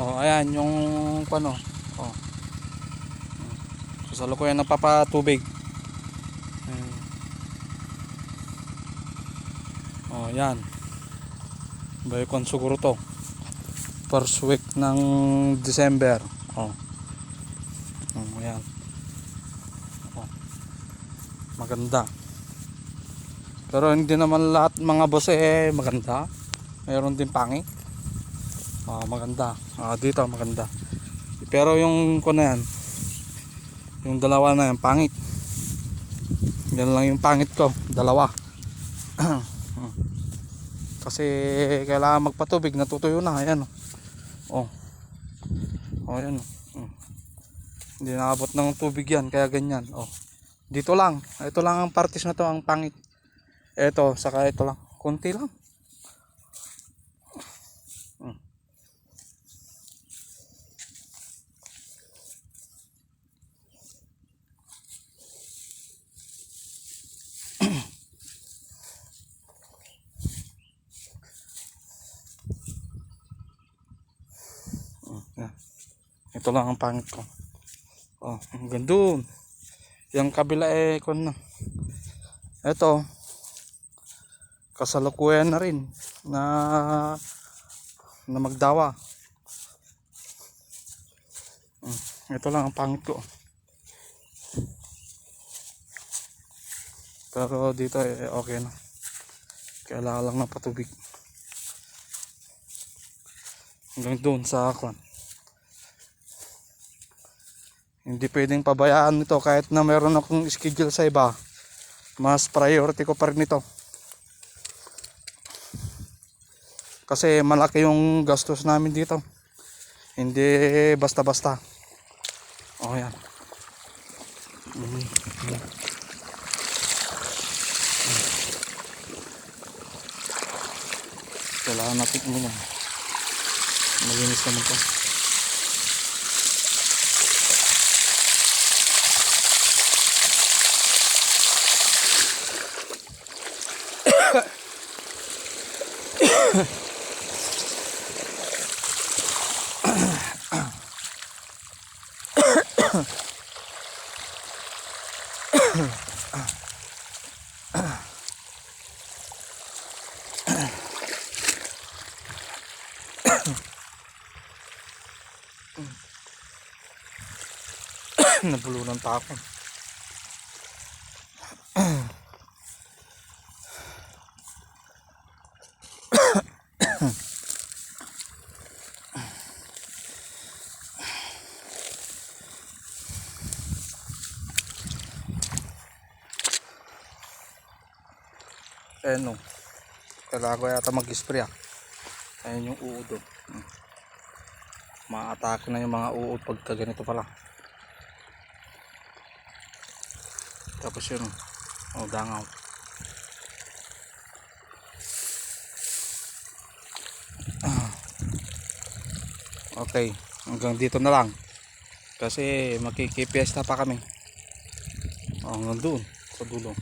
Oh, ayan yung ano. Oh. Kasalukuyan nagpapatubig. Ayan. Oh, yan. Bayakon siguro to. First week ng December. Oh. Oh, ayan. Oh. Maganda. Pero hindi naman lahat mga boss eh maganda. Mayroon din pangit. Ah, maganda. Ah, dito maganda. Pero yung ko na yan, yung dalawa na yan, pangit. Yan lang yung pangit ko, dalawa. Kasi kailangan magpatubig, natutuyo na, ayan. Oh. Oh, ayan. Oh. Hindi nakabot ng tubig yan, kaya ganyan. Oh. Dito lang, ito lang ang parties na to ang pangit. Ito, saka ito lang, konti lang. Ito lang ang pangit ko. Oh, hanggang doon. Yung kabila eh, kun na. Ito. Kasalukuyan na rin na na magdawa. Mm, Ito lang ang pangit ko. Pero dito eh, okay na. Kailangan lang ng patubig. Hanggang doon sa kwan. Hindi pwedeng pabayaan nito kahit na meron akong schedule sa iba. Mas priority ko pa rin ito. Kasi malaki yung gastos namin dito. Hindi basta-basta. Oh yan. Kailangan natin yan. Malinis naman to. Nabulunan pa ako. Eh no. Kailangan ko yata mag-spray ah. Ayun yung uod oh. Hmm. Ma-atake na yung mga uod pagka ganito pala. Tapos yun, oh, dangaw. Ah. Okay, hanggang dito na lang. Kasi makikipiesta pa kami. Oh, hanggang doon, sa dulo.